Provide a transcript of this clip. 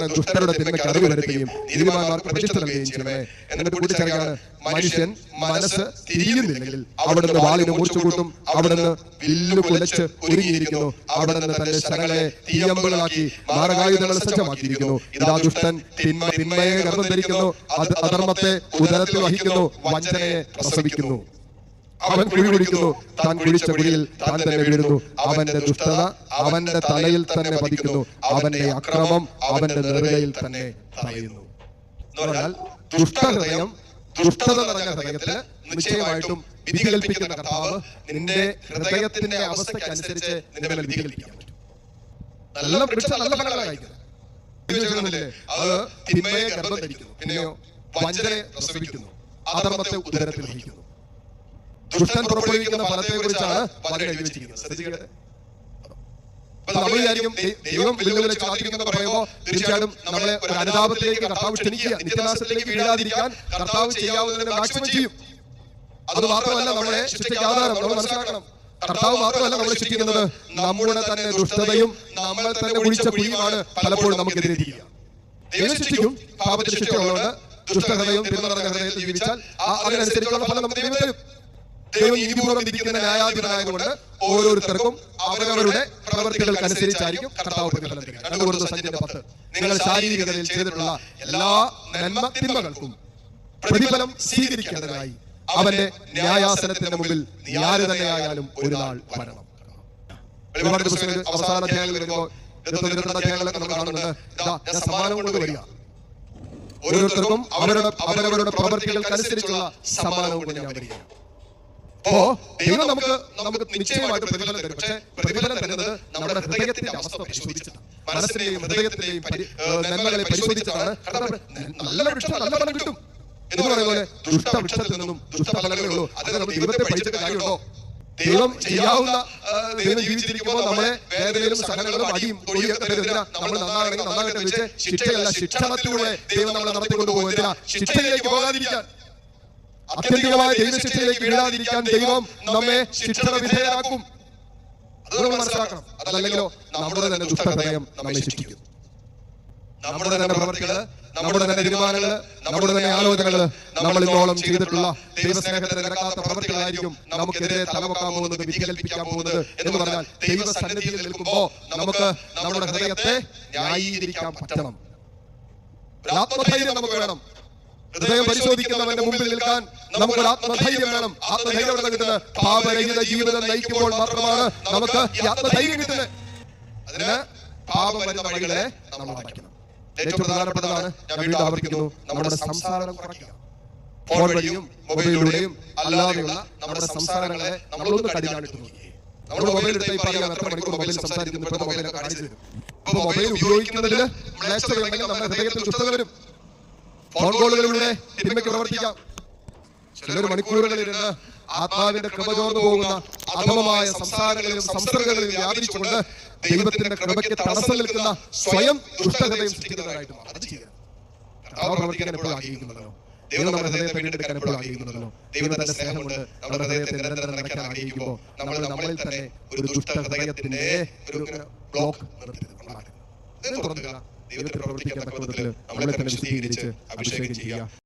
പറയുന്നത് ദുഷ്ടരുടെ തിന്മയ്ക്ക് അറിവ് വരുത്തുകയും നീതിമാന്മാർക്ക് പ്രതിഷ്ഠ നൽകുകയും ചെയ്യണമേ. എന്നിട്ട് കൂട്ടിച്ചേർക്കാണ് മനുഷ്യൻ മനസ്സ് തിരിയുന്നില്ലെങ്കിൽ അവിടുന്ന് വാളിന് മൂർച്ചുകൂട്ടും അവിടുന്ന് വില്ലു കുലച്ച് ഒരുങ്ങിയിരിക്കുന്നു. അവിടുന്ന് തന്റെ ശരങ്ങളെ തീയമ്പുകളാക്കി മാരകായുധങ്ങൾ സജ്ജമാക്കിയിരിക്കുന്നു. ഇതാ ദുഷ്ടൻ തിന്മ തിന്മയെ ഗർഭം ധരിക്കുന്നു അത് അധർമ്മത്തെ ഉദരത്തിൽ വഹിക്കുന്നു. വഞ്ചനയെ പ്രസവിക്കുന്നു. അവൻ കുഴി കുടിക്കുന്നു താൻ കുഴിച്ച കുഴിയിൽ താൻ തന്നെ വീഴുന്നു. അവന്റെ ദുഷ്ടത അവന്റെ തലയിൽ തന്നെ പതിക്കുന്നു. അവന്റെ അക്രമം അവന്റെ നെറുകയിൽ തന്നെ തടയുന്നു. എന്ന് പറഞ്ഞാൽ ദുഷ്ടഹൃദയം ദുഷ്ടത നിറഞ്ഞ ഹൃദയത്തിൽ നിശ്ചയമായിട്ടും വിധി കൽപ്പിക്കുന്ന കർത്താവ് നിന്റെ ഹൃദയത്തിന്റെ അവസ്ഥയ്ക്ക് അനുസരിച്ച് നിന്റെ മേലെ വിധി കൽപ്പിക്കാൻ പറ്റും. നല്ല വൃക്ഷ നല്ല ഫലങ്ങളായിരിക്കും അത് തിന്മയെ ഗർഭം ധരിക്കുന്നു. പിന്നെയോ വഞ്ചനെ പ്രസവിക്കുന്നു. അധർമ്മത്തെ ഉദരത്തിൽ വഹിക്കുന്നു ദുഷ്ടൻ പുറപ്പെടുവിക്കുന്ന ഫലത്തെ കുറിച്ചാണ് വളരെ എഴുതി വെച്ചിരിക്കുന്നത്. ശ്രദ്ധിക്കട്ടെ അപ്പൊ നമ്മൾ വിചാരിക്കും ദൈ- ദൈവം വെല്ലുവിളി കാത്തിരിക്കുന്ന പറയുമ്പോൾ തീർച്ചയായിട്ടും നമ്മളെ ഒരു അനുതാപത്തിലേക്ക് കർത്താവ് ക്ഷണിക്കുക നിത്യനാശത്തിലേക്ക് വീഴാതിരിക്കാൻ കർത്താവ് ചെയ്യാവുന്നതിന് മാക്സിമം ചെയ്യും. അത് മാത്രമല്ല നമ്മളെ ശിക്ഷയ്ക്ക് ആധാരം നമ്മൾ മനസ്സിലാക്കണം. കർത്താവ് മാത്രമല്ല നമ്മളെ ശിക്ഷിക്കുന്നത്. നമ്മുടെ തന്നെ ദുഷ്ടതയും നമ്മൾ തന്നെ കുഴിച്ച കുഴിയുമാണ് പലപ്പോഴും നമുക്കെതിരെ ദൈവം ശിക്ഷിക്കും പാപത്തിന് ശിക്ഷയുള്ളതുകൊണ്ട് തിരുനടന്ന ഹൃദയത്തിൽ ജീവിച്ചാൽ അതിനനുസരിച്ചുള്ള ഫലം നമുക്ക് ദൈവം തരും. ദൈവം ന്യായാധിപനായതുകൊണ്ട് ഓരോരുത്തർക്കും അവരവരുടെ പ്രവർത്തികൾക്കനുസരിച്ചായിരിക്കും കർത്താവ് പ്രതിഫലം തരിക. സഞ്ചിന്റെ പത്ത്. നിങ്ങൾ ശാരീരികതയിൽ ചെയ്തിട്ടുള്ള എല്ലാ നന്മ തിന്മകൾക്കും പ്രതിഫലം സ്വീകരിക്കേണ്ടതായി അവന്റെ ന്യായാസനത്തിന്റെ മുമ്പിൽ ആര് തന്നെയായാലും ഒരു നാൾ വരണം. അവസാന സമ്മാനം ഓരോരുത്തർക്കും അവരുടെ അവരവരുടെ പ്രവർത്തികൾക്കനുസരിച്ചുള്ള സമ്മാനവും കൊണ്ട് ഞാൻ വരികയാണ്. അപ്പോ ദൈവം നമുക്ക് നമുക്ക് നിശ്ചയമായിട്ട് പ്രതിഫലം തരും. പക്ഷേ പ്രതിഫലം തരുന്നത് നമ്മുടെ ഹൃദയത്തിന്റെ അവസ്ഥ പരിശോധിച്ചിട്ടാണ്. മനസ്സിന്റെയും ഹൃദയത്തിന്റെയും നന്മകളെ പരിശോധിച്ചിട്ടാണ് നല്ല വൃക്ഷം നല്ല ഫലം കിട്ടും. എന്ന് പറയുന്ന പോലെ ദുഷ്ടവൃക്ഷത്തിൽ നിന്നും ദുഷ്ടഫലങ്ങളേ ഉള്ളൂ. അത് നമ്മൾ ദൈവത്തെ പഠിച്ചിട്ട് കാര്യമുണ്ടോ? ദൈവം ചെയ്യാവുന്ന ദൈവം ജീവിച്ചിരിക്കുമ്പോൾ നമ്മളെ വേദനയിലും സഹനങ്ങളും അടിയും തൊഴിയൊക്കെ തരുന്നില്ല നമ്മൾ നന്നാകണമെങ്കിൽ നന്നാകട്ടെ വെച്ച് ശിക്ഷയല്ല ശിക്ഷണത്തിലൂടെ ദൈവം നമ്മളെ നടത്തിക്കൊണ്ടു പോകുന്നില്ല ശിക്ഷയിലേക്ക് പോകാതിരിക്കാൻ. അത്യന്തികമായ ദൈവശിക്ഷയിലേക്ക് വീഴാതിരിക്കാൻ ദൈവം നമ്മെ ശിക്ഷണ വിധേയരാക്കും. അത് നമ്മൾ മനസ്സിലാക്കണം അതല്ലെങ്കിലോ നമ്മുടെ തന്നെ ദുഷ്ടഹൃദയം നമ്മെ ശിക്ഷിക്കും. നമ്മുടെ തന്നെ പ്രവർത്തികൾ നമ്മുടെ തന്നെ തീരുമാനങ്ങൾ നമ്മുടെ തന്നെ ആലോചനകൾ നമ്മൾ ഇന്നോളം ചെയ്തിട്ടുള്ള ദൈവസ്നേഹത്തിന് നിരക്കാത്ത പ്രവർത്തികളായിരിക്കും നമുക്കെതിരെ തലവെക്കാൻ പോകുന്നത് വിധി കൽപ്പിക്കാൻ പോകുന്നത് എന്ന് പറഞ്ഞാൽ ദൈവസന്നിധിയിൽ നിൽക്കുമ്പോ നമുക്ക് നമ്മുടെ ഹൃദയത്തെ ന്യായീകരിക്കാൻ പറ്റണം. ആത്മധൈര്യം നമുക്ക് വേണം. ഹൃദയം പരിശോധിക്കുന്നവന്റെ മുമ്പിൽ നിൽക്കാൻ നമുക്കൊരു ആത്മധൈര്യം വേണം. ആത്മധൈര്യം എവിടെ കിട്ടുന്നത്? പാപരഹിത ജീവിതം നയിക്കുമ്പോൾ മാത്രമാണ് നമുക്ക് ആത്മധൈര്യം കിട്ടുന്നത്. അതിന് പാപം വരുന്ന വഴികളെ നമ്മൾ അടയ്ക്കണം. ഏറ്റവും പ്രധാനപ്പെട്ടതാണ് ഞാൻ വീണ്ടും ആവർത്തിക്കുന്നു നമ്മുടെ സംസാരം കുറയ്ക്കുക. ഫോൺ വഴിയും മൊബൈലിലൂടെയും അല്ലാതെയുള്ള നമ്മുടെ സംസാരങ്ങളെ നമ്മളൊന്ന് കടിഞ്ഞാണിട്ട് നമ്മൾ മൊബൈൽ എടുത്താൽ പറയാം എത്ര മണിക്കൂർ മൊബൈൽ സംസാരിക്കുന്നു? ഇപ്പൊ മൊബൈലൊക്കെ കാണിച്ചു അപ്പൊ മൊബൈൽ ഉപയോഗിക്കുന്നതിൽ നമ്മുടെ ഹൃദയത്തിൽ ദുഷ്ടത വരും. ഫോൺ കോളുകളിലൂടെ തിന്മയ്ക്ക് പ്രവർത്തിക്കാം. ചിലർ മണിക്കൂറുകളിലിരുന്ന് ആത്മാവിന്റെ കൃപ ചോർന്നു പോകുന്ന അധമമായ സംസാരങ്ങളിലും സംസർഗങ്ങളിലും വ്യാപരിച്ചുകൊണ്ട് ദൈവത്തിന്റെ കൃപയ്ക്ക് തടസ്സം നിൽക്കുന്ന സ്വയം ദുഷ്ടഹൃദയം സൃഷ്ടിക്കുന്നവരായിട്ട് അത് ചെയ്യാം പ്രവർത്തിക്കാൻ എപ്പോഴും ആഗ്രഹിക്കുന്നുണ്ടല്ലോ. ദൈവം നമ്മുടെ ഹൃദയത്തെ വീണ്ടെടുക്കാൻ എപ്പോഴും ആഗ്രഹിക്കുന്നുണ്ടല്ലോ. ദൈവത്തിന്റെ സ്നേഹമുണ്ട്. നമ്മുടെ ഹൃദയത്തെ നിരന്തരം നിറയ്ക്കാൻ ആഗ്രഹിക്കുമ്പോൾ നമ്മൾ നമ്മളിൽ തന്നെ ഒരു ദുഷ്ട ഹൃദയത്തിന്റെ ഒരു ബ്ലോക്ക് നിർത്തി തുറന്നുക ദൈവത്തെ പ്രവർത്തിക്കാൻ തക്ക വിധത്തിൽ നമ്മളെ തന്നെ വിശദീകരിച്ച് അഭിഷേകം ചെയ്യുക.